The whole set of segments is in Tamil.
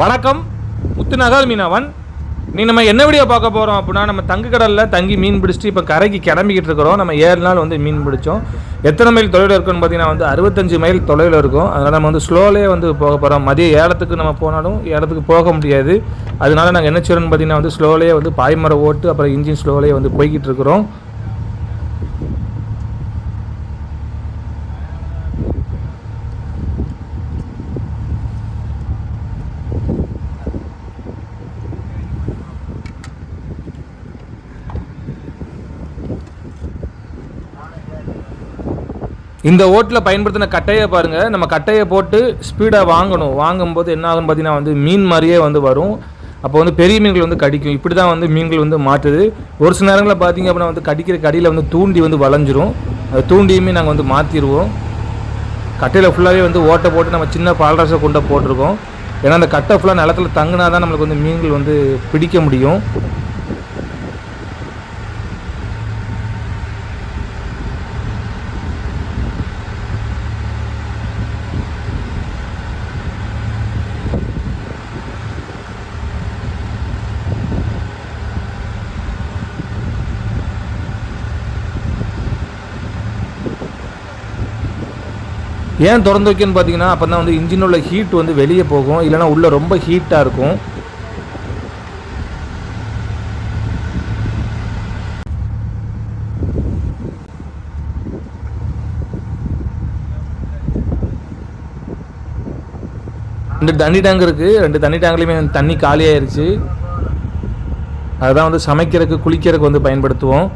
வணக்கம். முத்துநகர் மீனவன். நீ நம்ம என்ன வீடியோ பார்க்க போகிறோம் அப்படின்னா நம்ம தங்கு கடலில் தங்கி மீன் பிடிச்சிட்டு இப்போ கரைக்கு கிளம்பிக்கிட்டு இருக்கிறோம். நம்ம ஏழு நாள் வந்து மீன் பிடிச்சோம். எத்தனை மைல் தொலைவில் இருக்குன்னு பார்த்தீங்கன்னா வந்து அறுபத்தஞ்சு மைல் தொலைவில் இருக்கும். அதனால் நம்ம வந்து ஸ்லோலே வந்து போக போகிறோம் மதிய ஏலத்துக்கு நம்ம போனாலும் ஏலத்துக்கு போக முடியாது. அதனால நாங்கள் என்ன செய்யறோம்னு பார்த்தீங்கன்னா வந்து ஸ்லோலே வந்து பாய்மரம் ஓட்டு அப்புறம் இன்ஜின் ஸ்லோலே வந்து போய்கிட்டு இருக்கிறோம். இந்த ஓட்டில் பயன்படுத்தின கட்டையை பாருங்கள் நம்ம கட்டையை போட்டு ஸ்பீடாக வாங்கணும். வாங்கும்போது என்ன ஆகும் பார்த்தீங்கன்னா வந்து மீன் மாதிரியே வந்து வரும். அப்போ வந்து பெரிய மீன்கள் வந்து கடிக்கும். இப்படி தான் வந்து மீன்கள் வந்து மாற்றுது. ஒரு சில நேரங்களில் பார்த்தீங்க அப்படின்னா வந்து கடிக்கிற கடியில் வந்து தூண்டி வந்து வளைஞ்சிரும். அது தூண்டியுமே நாங்கள் வந்து மாற்றிடுவோம் கட்டையில் ஃபுல்லாகவே வந்து ஓட்டை போட்டு நம்ம சின்ன பால்ரசை கொண்ட போட்டிருக்கோம். ஏன்னா அந்த கட்டை ஃபுல்லாக நிலத்துல தங்கினா தான் நம்மளுக்கு வந்து மீன்கள் வந்து பிடிக்க முடியும். ஏன் திறந்து வைக்கணும்னு பார்த்தீங்கன்னா அப்போ தான் வந்து இன்ஜின் உள்ள ஹீட் வந்து வெளியே போகும். இல்லைன்னா உள்ளே ரொம்ப ஹீட்டாக இருக்கும். ரெண்டு தண்ணி டேங்க் இருக்குது ரெண்டு தண்ணி டேங்க்லேயுமே தண்ணி காலியாயிருச்சு. அதுதான் வந்து சமைக்கிறதுக்கு குளிக்கிறதுக்கு வந்து பயன்படுத்துவோம்.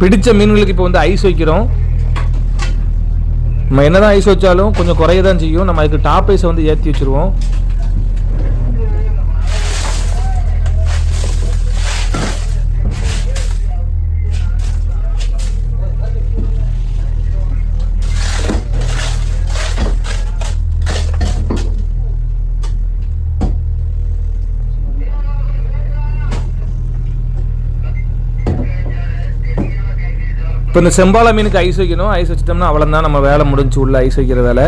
பிடித்த மீன்களுக்கு இப்போ வந்து ஐஸ் வைக்கிறோம். நம்ம என்னதான் ஐஸ் வச்சாலும் கொஞ்சம் குறைய தான் செய்யும். நம்ம அதுக்கு டாப் ஐஸை வந்து ஏற்றி வச்சிருவோம். இப்போ இந்த செம்பால மீனுக்கு ஐஸ் வைக்கணும். ஐஸ் வச்சிட்டோம்னா அவ்வளோதான் நம்ம வேலை முடிஞ்சு உள்ள ஐஸ் வைக்கிற வேலை.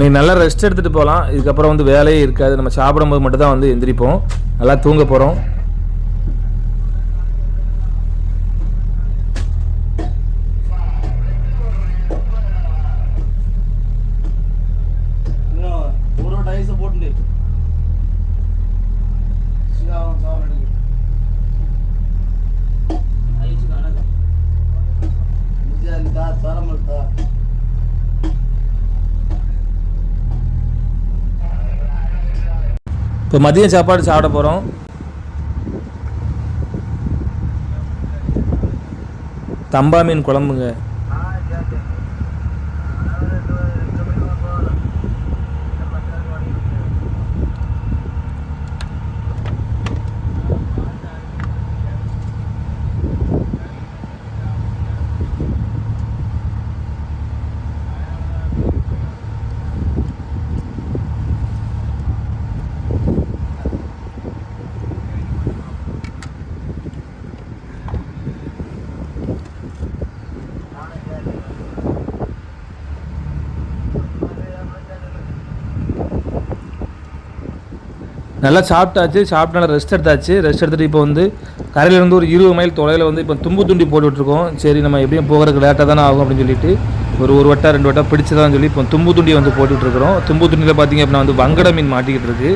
நீ நல்லா ரெஸ்ட் எடுத்துகிட்டு போகலாம் இதுக்கப்புறம் வந்து வேலையே இருக்காது. நம்ம சாப்பிடும்போது மட்டும் தான் வந்து எந்திரிப்போம். நல்லா தூங்க போகிறோம் நிஜா தா தரமல் இப்போ மதியம் சாப்பாடு சாப்பிட போகிறோம் தம்பா மீன் குழம்புங்க. நல்லா சாப்பிட்டாச்சு சாப்பிட்டு நல்லா ரெஸ்ட் எடுத்தாச்சு. ரெஸ்ட் எடுத்துகிட்டு இப்போ வந்து கரையிலேருந்து ஒரு இருபது மைல் தொலைவில் வந்து இப்போ தும்பு துண்டி போட்டுட்ருக்கோம் சரி நம்ம எப்படியும் போகிறதுக்கு லேட்டாக தானே ஆகும் அப்படின்னு சொல்லிட்டு ஒரு ஒரு வட்டம் ரெண்டு வட்டம் பிடிச்சதான்னு சொல்லி இப்போ தும்பு துண்டி வந்து போட்டுட்ருக்குறோம் தும்பு துண்டியில் பார்த்தீங்க அப்படின்னா வந்து வங்கட மீன் மாட்டிக்கிட்டு இருக்குது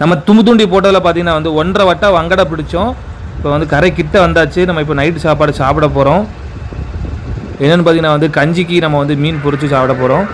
நம்ம தும்பு துண்டி போட்டதில் பார்த்தீங்கன்னா வந்து ஒன்றரை வட்டா வங்கடை பிடிச்சோம். இப்போ வந்து கரை கிட்ட வந்தாச்சு. நம்ம இப்போ நைட்டு சாப்பாடு சாப்பிட போகிறோம் என்னென்னு பார்த்தீங்கன்னா வந்து கஞ்சிக்கு நம்ம வந்து மீன் பொறிச்சு சாப்பிட போகிறோம்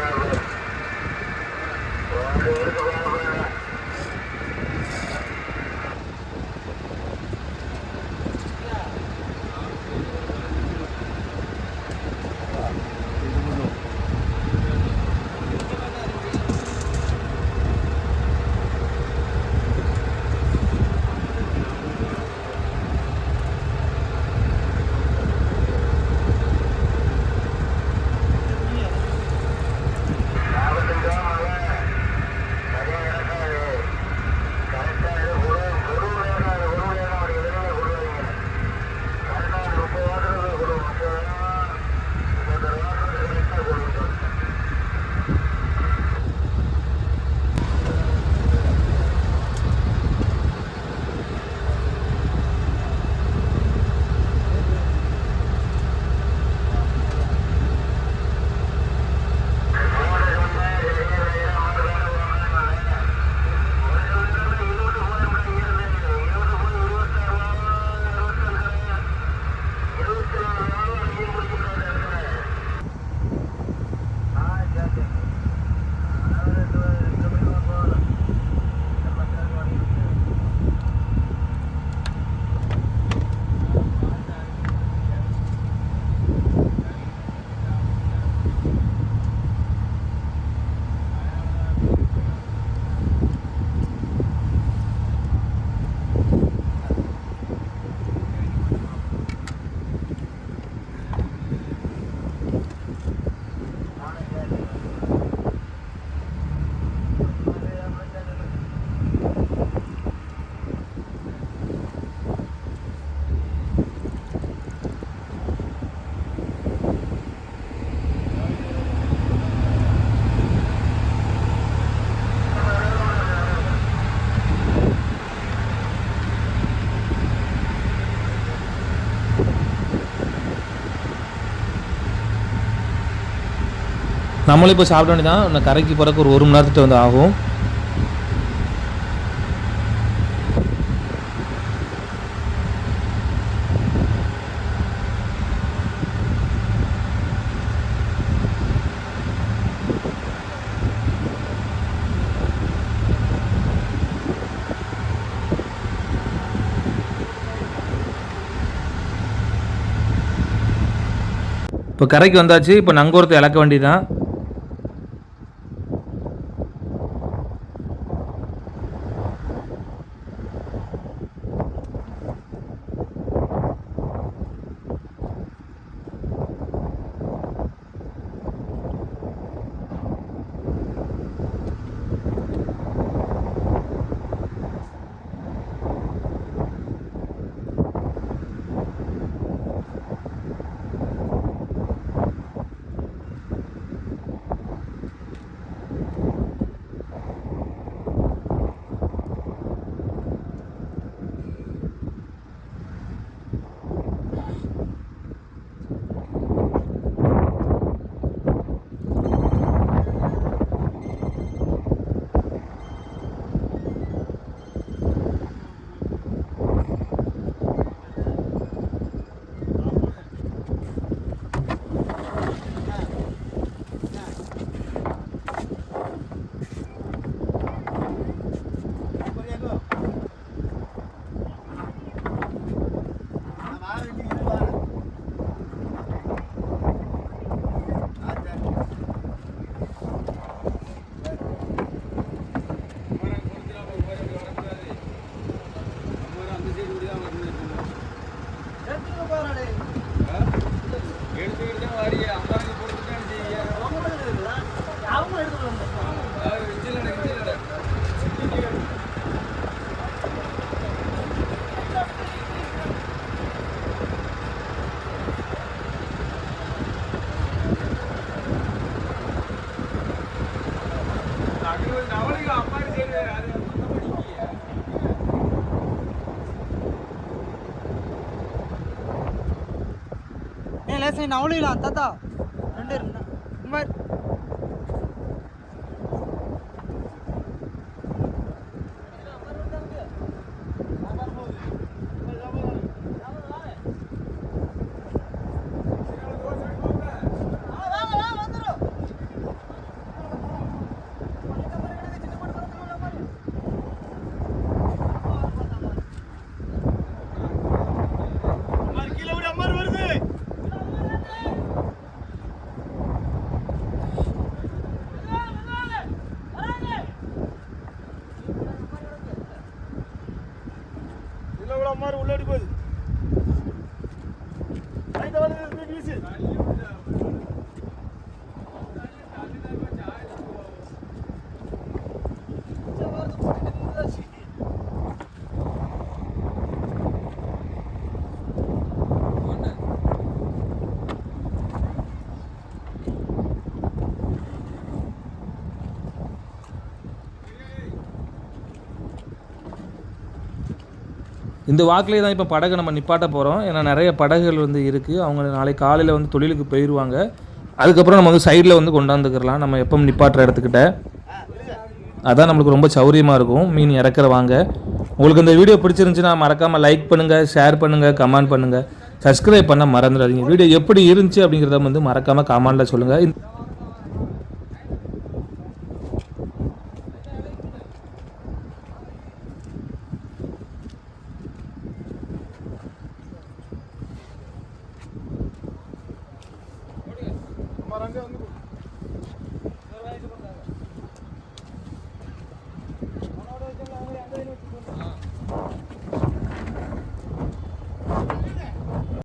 நம்மளும் இப்போ சாப்பிட வேண்டியதான் இன்னும் கரைக்கு போகிறக்கு ஒரு ஒரு மணி நேரத்துக்கு வந்து ஆகும். இப்போ கரைக்கு வந்தாச்சு. இப்போ நங்கூரத்தை இழக்க வேண்டியதான் ஏ லேசை நவலிலாம் தாத்தா உள்ளாடி போகுது. இந்த வாக்கிலே தான் இப்போ படகு நம்ம நிப்பாட்ட போகிறோம் ஏன்னா நிறைய படகுகள் வந்து இருக்குது அவங்க நாளைக்கு காலையில் வந்து தொழிலுக்கு போயிடுவாங்க அதுக்கப்புறம் நம்ம வந்து சைடில் வந்து கொண்டாந்துக்கிறலாம் நம்ம எப்போ நிப்பாட்டுற இடத்துக்கிட்ட. அதான் நம்மளுக்கு ரொம்ப சௌரியமாக இருக்கும். மீன் இறக்குற வாங்க. உங்களுக்கு இந்த வீடியோ பிடிச்சிருந்துச்சுன்னா மறக்காமல் லைக் பண்ணுங்கள் ஷேர் பண்ணுங்கள் கமெண்ட் பண்ணுங்கள் சப்ஸ்கிரைப் பண்ண மறந்துடாதீங்க. வீடியோ எப்படி இருந்துச்சு அப்படிங்கிறத வந்து மறக்காமல் கமெண்டில் சொல்லுங்கள்